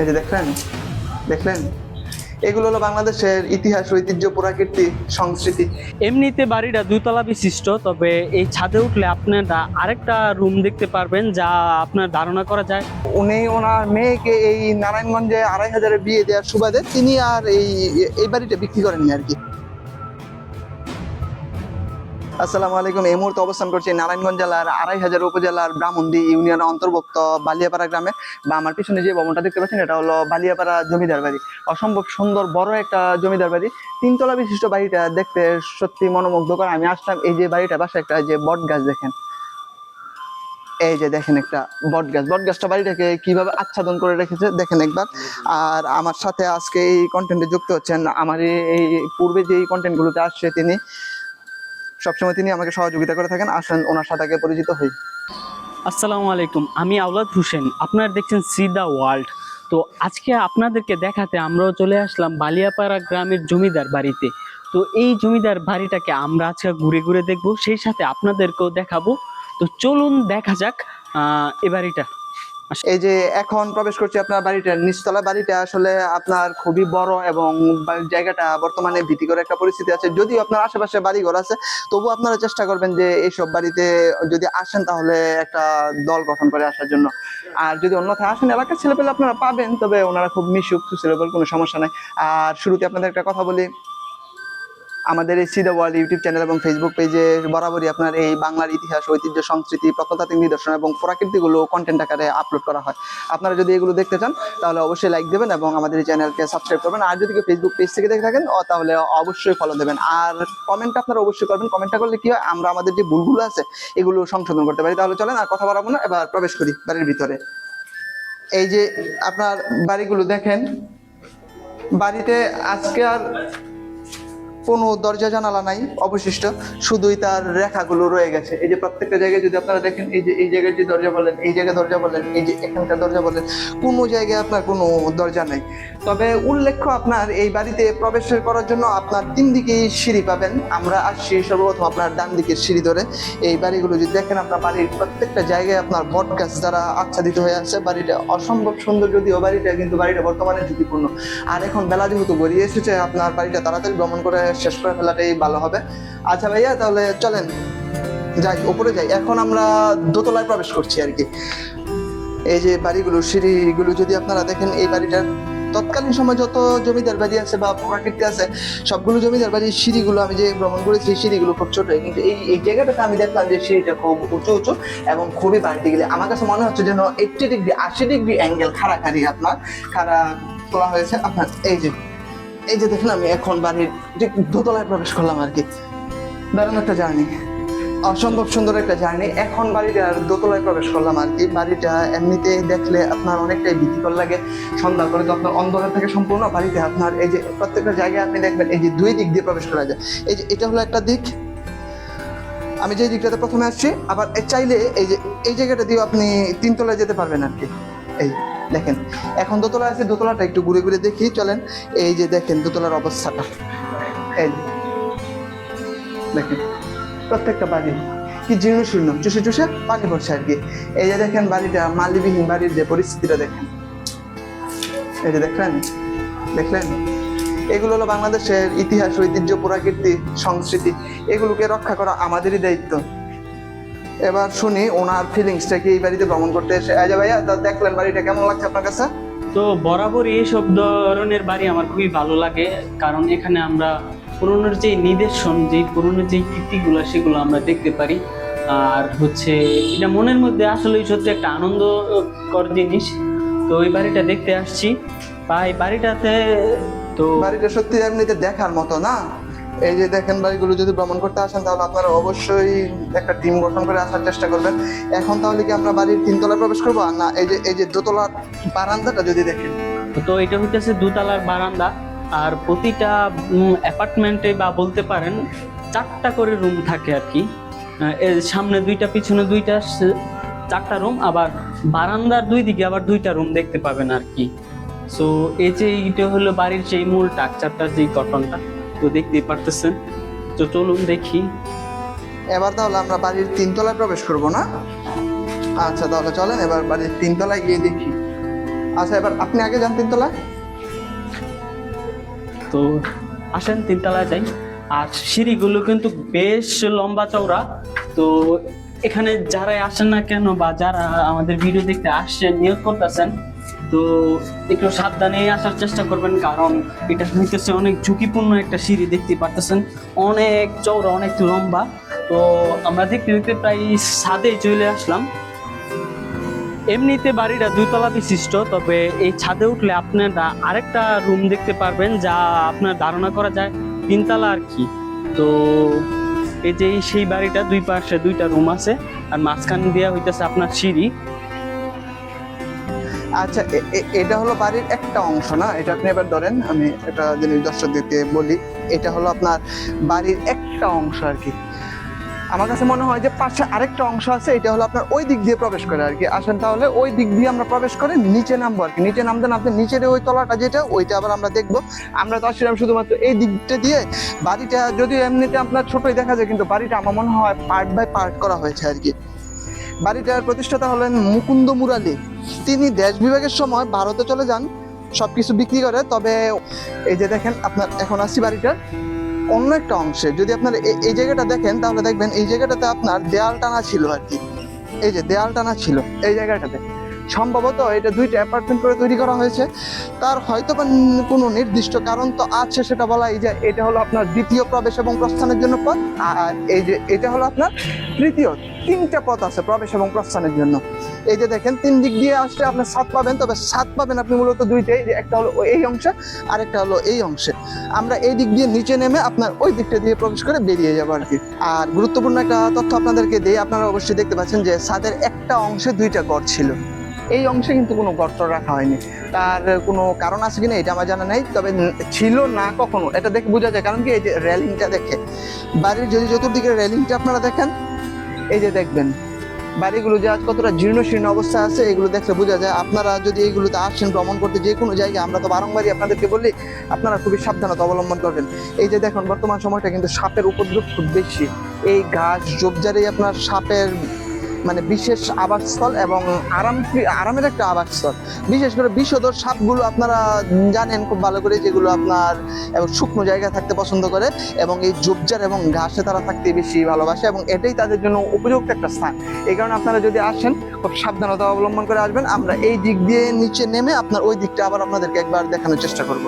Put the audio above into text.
এই যে দেখলেন? দেখলেন? এগুলো হলো বাংলাদেশের ইতিহাস ঐতিহ্য পুরাকীর্তি সংস্কৃতি। এমনিতে বাড়িটা দুতলা বিশিষ্ট তবে এই ছাদে উঠলে আপনারা আরেকটা রুম দেখতে পারবেন যা আপনার ধারণা করা যায়। উনি ওনার মেয়েকে এই নারায়ণগঞ্জে আড়াই হাজারে বিয়ে দেওয়ার সুবাদে তিনি আর এই এই বাড়িটা বিক্রি করেননি আর কি। আসসালামু আলাইকুম। এই মুহূর্তে অবস্থান করছি নারায়ণগঞ্জ জেলার আড়াই হাজার উপজেলার ব্রাহ্মণদি ইউনিয়নের অন্তর্ভুক্ত বালিয়াপাড়া গ্রামে। বা আমার পিছনে যে ভবনটা দেখতে পাচ্ছেন, এটা হলো বালিয়াপাড়া জমিদার বাড়ি। অসম্ভব সুন্দর, বড় একটা জমিদার বাড়ি। তিনতলা বিশিষ্ট বাড়িটা দেখতে সত্যি মনোমুগ্ধকর। আমি আসলাম, এই যে বাড়িটা পাশে একটা যে বট গাছ দেখেন। এই যে দেখেন একটা বট গাছ। বট গাছটা বাড়িটাকে কীভাবে আচ্ছাদন করে রেখেছে, দেখেন একবার। আর আমার সাথে আজকে এই কন্টেন্টে যুক্ত হচ্ছেন আমার এই পূর্বে যে এই কন্টেন্টগুলোতে আসছে তিনি সবসময় তিনি আমাকে সহযোগিতা করে থাকেন। আসেন, ওনার সাথে আগে পরিচিত হই। আসসালামু আলাইকুম, আমি আওলাদ হোসেন। আপনারা দেখছেন সি দ্য ওয়ার্ল্ড। তো আজকে আপনাদেরকে দেখাতে আমরাও চলে আসলাম বালিয়াপাড়া গ্রামের জমিদার বাড়িতে। তো এই জমিদার বাড়িটাকে আমরা আজকে ঘুরে ঘুরে দেখব, সেই সাথে আপনাদেরকেও দেখাবো। তো চলুন দেখা যাক এ বাড়িটা। এই যে এখন প্রবেশ করছি আপনার বাড়িটা, নিচতলা বাড়িটা, আসলে আপনার খুবই বড় এবং জায়গাটা বর্তমানে ভীতিকর একটা পরিস্থিতি আছে। যদিও আপনার আশেপাশে বাড়িঘর আছে তবু আপনারা চেষ্টা করবেন যে এইসব বাড়িতে যদি আসেন তাহলে একটা দল গঠন করে আসার জন্য। আর যদি অন্যথায় আসেন, এলাকার ছেলেপেলে আপনারা পাবেন, তবে ওনারা খুব মিশুক সুশীলবল কোনো সমস্যা নাই। আর শুরুতে আপনাদের একটা কথা বলি আমাদের এই সিদা ওয়ার্ল্ড ইউটিউব চ্যানেল এবং ফেসবুক পেজে বরাবরই আপনার এই বাংলার ইতিহাস, ঐতিহ্য, সংস্কৃতি, প্রত্নতাত্ত্বিক নিদর্শন এবং প্রাকৃতিকগুলো কন্টেন্ট আকারে আপলোড করা হয়। আপনারা যদি এগুলো দেখতে চান, তাহলে অবশ্যই লাইক দেবেন এবং আমাদের এই চ্যানেলকে সাবস্ক্রাইব করবেন। আর যদি ফেসবুক পেজ থেকে দেখে থাকেন তাহলে অবশ্যই ফলো দেবেন। আর কমেন্ট আপনারা অবশ্যই করবেন। কমেন্টটা করলে কি হয়? আমরা আমাদের যে ভুলগুলো আছে, এগুলো সংশোধন করতে পারি। তাহলে চলেন, আর কথা বাড়াবো না, এবার প্রবেশ করি বাড়ির ভিতরে। এই যে আপনার বাড়িগুলো দেখেন, বাড়িতে আজকে আর কোনো দরজা জানালা নাই, অবশিষ্ট। শুধুই তার রেখাগুলো রয়ে গেছে। এই যে প্রত্যেকটা জায়গায় যদি আপনারা দেখেন, এই যে, এই জায়গায় যে দরজা বলেন, এই জায়গায় দরজা বলেন, এই যে এখানকার দরজা বলেন, কোনো জায়গায় আপনার কোনো দরজা নেই। তবে উল্লেখ্য আপনার, এই বাড়িতে প্রবেশ করার জন্য আপনার তিন দিকেই সিঁড়ি পাবেন। আমরা আসছি সর্বপ্রথম আপনার ডান দিকের সিঁড়ি ধরে। এই বাড়িগুলো যদি দেখেন, আপনার বাড়ির প্রত্যেকটা জায়গায় আপনার বট গাছ দ্বারা আচ্ছাদিত হয়ে আছে। বাড়িটা অসম্ভব সুন্দর যদিও বাড়িটা, কিন্তু বাড়িটা বর্তমানে ঝুঁকিপূর্ণ। আর এখন বেলা যেহেতু গড়িয়ে এসেছে, আপনার বাড়িটা তাড়াতাড়ি ভ্রমণ করে শেষ করে ফেলাটাই ভালো হবে। আচ্ছা ভাইয়া, তাহলে চলেন। যাই, উপরে যাই। এখন আমরা দোতলায় প্রবেশ করছি আর কি। এই যে বাড়িগুলো, সিঁড়িগুলো যদি আপনারা দেখেন, এই বাড়িটার তৎকালীন সময় যত জমিদার বাড়ি আছে বা প্রাকৃতিক আছে, সবগুলো জমিদার বাড়ির সিঁড়িগুলো আমি যে ভ্রমণ করেছি সিঁড়িগুলো খুব ছোট। কিন্তু এই এই জায়গাটাতে আমি দেখলাম যে সিঁড়িটা খুব উঁচু উঁচু এবং খুবই বাড়তি গেলে। আমার কাছে মনে হচ্ছে যেন এইটটি ডিগ্রি, আশি ডিগ্রি অ্যাঙ্গেল খাড়াখাড়ি আপনার, খাড়া তোলা হয়েছে। আপনার, এই যে এই যে দেখেন আমি এখন বাড়ির ঠিক দোতলায় প্রবেশ করলাম আর কি। দারুণ একটা জার্নি অসম্ভব সুন্দর একটা জার্নি এখন বাড়িটার দোতলায় প্রবেশ করলাম আর কি। বাড়িটা এমনিতে দেখলে আপনার অনেকটাই ভীতিকর লাগে। সন্ধ্যা করে তো আপনার অন্ধকার থেকে সম্পূর্ণ বাড়িতে আপনার এই যে প্রত্যেকটা জায়গায় আপনি দেখবেন এই যে দুই দিক দিয়ে প্রবেশ করা যায়। এই যে এটা হলো একটা দিক। আমি যে দিকটাতে প্রথমে আসছি, আবার চাইলে এই যে এই জায়গাটা দিয়ে আপনি তিনতলায় যেতে পারবেন আর কি। এই। দেখেন, এখন দোতলা আছে, দোতলাটা একটু ঘুরে ঘুরে দেখি, চলেন। এই যে দেখেন দোতলার অবস্থাটা এই। দেখেন, প্রত্যেকটা বাড়ি কি জীর্ণ শূন্য, চুষে চুষে পানি পড়ছে আর কি। এই যে দেখেন বাড়িটা মালিবিহীন বাড়ির যে পরিস্থিতিটা দেখেন। এই যে দেখলেন দেখলেন? এগুলো হলো বাংলাদেশের ইতিহাস, ঐতিহ্য পুরাকীর্তি সংস্কৃতি। এগুলোকে রক্ষা করা আমাদেরই দায়িত্ব। এবার শুনি ওনার ফিলিংসটা কি এই বাড়িতে ভ্রমণ করতে এসে। এই ভাইয়া তা দেখলেন বাড়িটা কেমন লাগছে আপনার কাছে? তো বরাবর এইসব ধরনের বাড়ি আমার খুবই ভালো লাগে কারণ এখানে আমরা পুরনোর যে নিদর্শন যে পুরনো যে কীর্তিগুলো সেগুলো আমরা দেখতে পারি। আর হচ্ছে এটা মনের মধ্যে আসলে সত্যি একটা আনন্দকর জিনিস। তো এই বাড়িটা দেখতে আসছি। বা এই বাড়িটাতে তো বাড়িটা সত্যি এমনিতে দেখার মতো না? এই যে দেখেন বাড়িগুলো যদি ভ্রমণ করতে আসেন, তাহলে আপনারা অবশ্যই একটা টিম গঠন করে আসার চেষ্টা করবেন। এখন তাহলে কি আমরা বাড়ির তিনতলায় প্রবেশ করব? আর না, এই যে এই যে দোতলার বারান্দাটা যদি দেখেন। তো এটা হইতেছে দুতলার বারান্দা, আর প্রতিটা অ্যাপার্টমেন্টে বা বলতে পারেন, চারটা করে রুম থাকে আর কি। সামনে দুইটা, পিছনে দুইটা চারটা রুম আবার বারান্দার দুই দিকে আবার দুইটা রুম দেখতে পাবেন আর কি। সো এই যে এটা হলো বাড়ির যে মূল স্ট্রাকচারটা যে গঠনটা। তো দেখতেই পারতেছেন। তো চলুন দেখি। এবার তাহলে আমরা বাড়ির তিনতলায় প্রবেশ করব না? আচ্ছা তাহলে চলেন এবার বাড়ির তিনতলায় গিয়ে দেখি। আচ্ছা এবার আপনি আগে যান তিনতলায়। তো আসেন তিনতলায় যাই। আর সিঁড়িগুলো কিন্তু বেশ লম্বা চওড়া। তো এখানে যারাই আসেন না কেন বা যারা আমাদের ভিডিও দেখতে আসছেন নিয়োগ করতেছেন তো একটু সাবধানে আসার চেষ্টা করবেন, কারণ এটা হইতেছে অনেক ঝুঁকিপূর্ণ একটা সিঁড়ি, দেখতে পারতেছেন? অনেক চওড়া, অনেক লম্বা। তো আমরা দেখতে দেখতে প্রায় ছাদে চলে আসলাম। এমনিতে বাড়িটা দুইতলা বিশিষ্ট, তবে এই ছাদে উঠলে আপনারা আরেকটা রুম দেখতে পারবেন, যা আপনার ধারণা করা যায় তিনতলা আর কি। তো এই যে সেই বাড়িটা, দুই পাশে দুইটা রুম আছে, আর মাঝখান দিয়ে হইতেছে আপনার সিঁড়ি। আচ্ছা এটা হলো বাড়ির একটা অংশ না? এটা আপনি এবার ধরেন, আমি একটা জিনিস দর্শকদেরকে বলি, এটা হলো আপনার বাড়ির একটা অংশ আর কি। আমার কাছে মনে হয় যে পাশে আরেকটা অংশ আছে, এটা হলো আপনার ওই দিক দিয়ে প্রবেশ করে আর কি। আসেন তাহলে, ওই দিক দিয়ে আমরা প্রবেশ করে নিচে নামবো আর কি। নিচে নামতে নামতে নিচের ওই তলাটা যেটা, ওইটা আবার আমরা দেখব। আমরা তো আসছিলাম শুধুমাত্র এই দিকটা দিয়ে। বাড়িটা যদিও এমনিতে আপনার ছোটই দেখা যায়, কিন্তু বাড়িটা আমার মনে হয় পার্ট বাই পার্ট করা হয়েছে আর কি। বাড়িটার প্রতিষ্ঠাতা হলেন মুকুন্দ মুরালি। তিনি দেশ বিভাগের সময় ভারতে চলে যান, সবকিছু বিক্রি করে। তবে এই যে দেখেন, আপনার এখন আসছি বাড়িটার অন্য একটা অংশে। যদি আপনার এই জায়গাটা দেখেন, তাহলে দেখবেন এই জায়গাটাতে আপনার দেয়াল টানা ছিল আর কি। এই যে দেয়াল টানা ছিল, এই জায়গাটাতে। সম্ভবত এটা দুইটা অ্যাপার্টমেন্ট করে তৈরি করা হয়েছে। তার হয়তো বা কোনো নির্দিষ্ট কারণ তো আছে সেটা বলা এই যে এটা হলো আপনার দ্বিতীয় প্রবেশ এবং প্রস্থানের জন্য পথ, আর এই যে এটা হলো আপনার তৃতীয়, তিনটা পথ আছে প্রবেশ এবং প্রস্থানের জন্য। এই যে দেখেন, তিন দিক দিয়ে আসলে আপনার সাত পাবেন, তবে সাত পাবেন আপনি মূলত দুইটাই, যে একটা হলো এই অংশে আর একটা হলো এই অংশে। আমরা এই দিক দিয়ে নিচে নেমে আপনার ওই দিকটা দিয়ে প্রবেশ করে বেরিয়ে যাব আর কি। আর গুরুত্বপূর্ণ একটা তথ্য আপনাদেরকে দিয়ে আপনারা অবশ্যই দেখতে পাচ্ছেন যে ছাদের একটা অংশে দুইটা ঘর ছিল। এই অংশে কিন্তু কোনো গর্ত রাখা হয়নি। তার কোনো কারণ আছে কিনা এটা আমার জানা নেই, তবে ছিল না কখনো। এটা দেখে বোঝা যায়, কারণ কি এই যে রেলিংটা দেখে, বাড়ির যদি চতুর্দিকে রেলিংটা আপনারা দেখেন, এই যে দেখবেন, বাড়িগুলো যে আজ কতটা জীর্ণ শীর্ণ অবস্থা আছে, এগুলো দেখলে বোঝা যায়। আপনারা যদি এইগুলোতে আসেন, ভ্রমণ করতে যে কোনো জায়গায়, আমরা তো বারংবারই আপনাদেরকে বলি, আপনারা খুবই সাবধানতা অবলম্বন করবেন। এই যে দেখুন, বর্তমান সময়টা কিন্তু সাপের উপদ্রব খুব বেশি। এই ঘাস জোবজারেই আপনার সাপের মানে বিশেষ আবাসস্থল এবং আরাম আরামের একটা আবাসস্থল। বিশেষ করে বিষধর সাপগুলো আপনারা জানেন খুব ভালো করে, যেগুলো আপনার এবং শুকনো জায়গায় থাকতে পছন্দ করে এবং এই জোবজার এবং ঘাসে তারা থাকতে বেশি ভালোবাসে এবং এটাই তাদের জন্য উপযুক্ত একটা স্থান। এই কারণে আপনারা যদি আসেন, খুব সাবধানতা অবলম্বন করে আসবেন। আমরা এই দিক দিয়ে নিচে নেমে আপনার ওই দিকটা আবার আপনাদেরকে একবার দেখানোর চেষ্টা করব।